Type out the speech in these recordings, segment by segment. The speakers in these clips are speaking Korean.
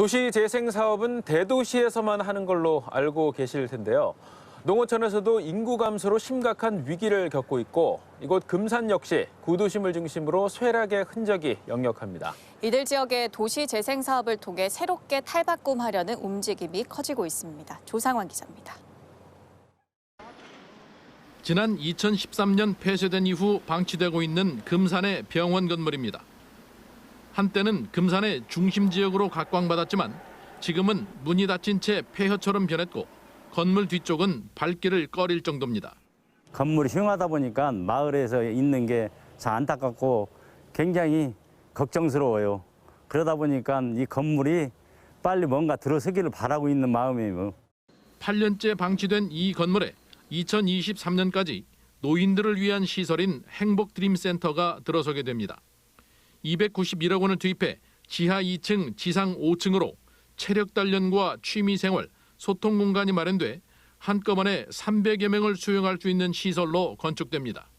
도시 재생 사업은 대도시에서만 하는 걸로 알고 계실 텐데요. 농어촌에서도 인구 감소로 심각한 위기를 겪고 있고 이곳 금산 역시 구도심을 중심으로 쇠락의 흔적이 역력합니다. 이들 지역의 도시 재생 사업을 통해 새롭게 탈바꿈하려는 움직임이 커지고 있습니다. 조상환 기자입니다. 지난 2013년 폐쇄된 이후 방치되고 있는 금산의 병원 건물입니다. 한때는 금산의 중심 지역으로 각광받았지만 지금은 문이 닫힌 채 폐허처럼 변했고 건물 뒤쪽은 발길을 꺼릴 정도입니다. 건물이 흉하다 보니까 마을에서 있는 게 참 안타깝고 굉장히 걱정스러워요. 그러다 보니까 이 건물이 빨리 뭔가 들어서기를 바라고 있는 마음이에요. 8년째 방치된 이 건물에 2023년까지 노인들을 위한 시설인 행복드림센터가 들어서게 됩니다. 291억 원을 투입해 지하 2층, 지상 5층으로 체력 단련과 취미 생활, 소통 공간이 마련돼 한꺼번에 300여 명을 수용할 수 있는 시설로 건축됩니다.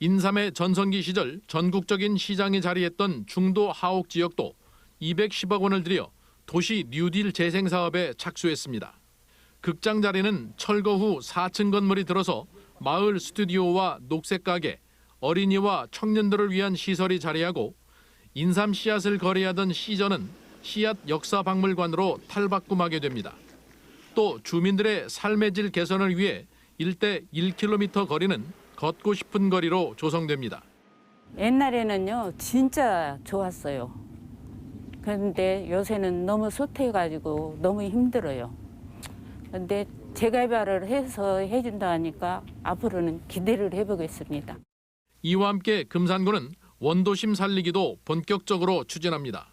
인삼의 전성기 시절 전국적인 시장에 자리했던 중도 하옥 지역도 210억 원을 들여 도시 뉴딜 재생 사업에 착수했습니다. 극장 자리는 철거 후 4층 건물이 들어서 마을 스튜디오와 녹색 가게, 어린이와 청년들을 위한 시설이 자리하고 인삼 씨앗을 거래하던 시전은 씨앗 역사 박물관으로 탈바꿈하게 됩니다. 또 주민들의 삶의 질 개선을 위해 일대 1km 거리는 걷고 싶은 거리로 조성됩니다. 옛날에는요 진짜 좋았어요. 그런데 요새는 너무 소태가지고 너무 힘들어요. 근데 재개발을 해서 해준다 하니까 앞으로는 기대를 해보겠습니다. 이와 함께 금산구는 원도심 살리기도 본격적으로 추진합니다.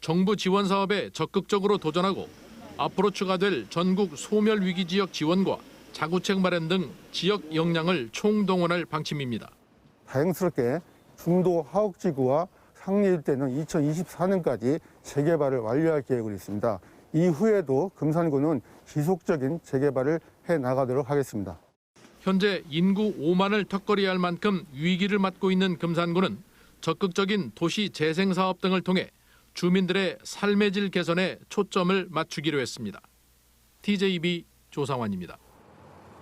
정부 지원 사업에 적극적으로 도전하고 앞으로 추가될 전국 소멸 위기 지역 지원과 자구책 마련 등 지역 역량을 총동원할 방침입니다. 다행스럽게 중도 하옥지구와 상리 일대는 2024년까지 재개발을 완료할 계획으로 있습니다. 이후에도 금산구는 지속적인 재개발을 해 나가도록 하겠습니다. 현재 인구 5만을 턱걸이할 만큼 위기를 맞고 있는 금산구는 적극적인 도시 재생 사업 등을 통해 주민들의 삶의 질 개선에 초점을 맞추기로 했습니다. TJB 조상환입니다.